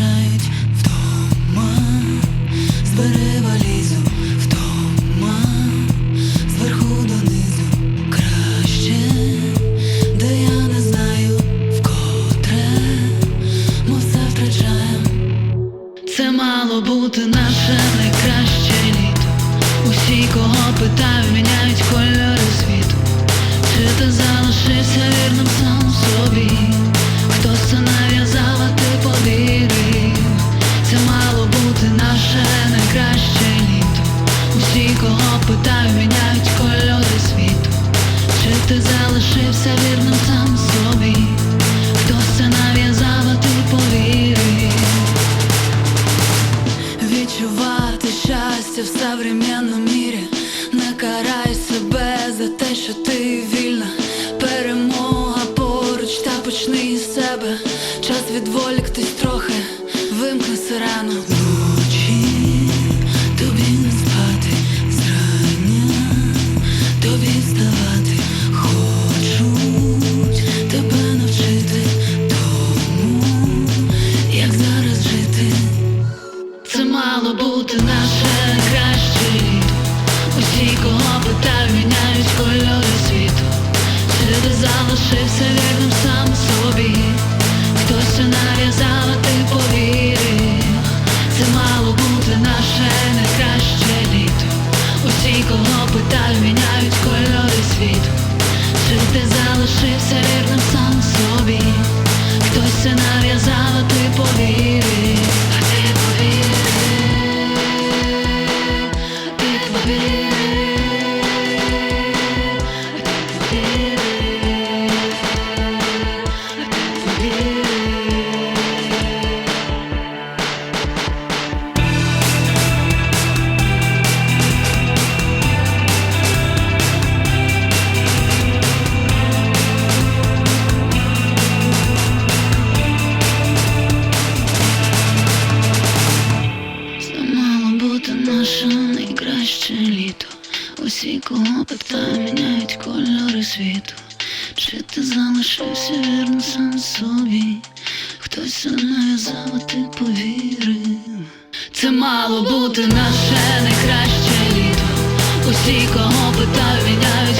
вдома, збери валізу вдома, зверху донизу краще, де я не знаю вкотре, ми все втрачаємо. Це мало бути наше найкраще літо. Усі, кого питаю, міняють кольори світу. Чи ти залишився вірним кого питаю, міняють кольори світу. Чи ти залишився вірним сам собі? Хтось це нав'язав, а ти повірив. Відчувати щастя в современном мірі Не карай себе за те, що ти вільна Перемога поруч та почни із себе Час відволіктись трохи, вимкни сирену Усі, кого питаю, міняють кольори світу. Чи ти залишився вірним сам собі. Хтось це нав'язав, а ти повірив. Це мало бути наше найкраще літо. Усі, кого питаю, міняють кольори світу. Чи ти залишився вірним наше найкраще літо. Усі, кого питає, міняють кольори світу. Чи ти залишився вірним сам собі? Хтось нав'язав, а ти повірив. Це мало бути наше найкраще літо. Усі, кого питаю, міняють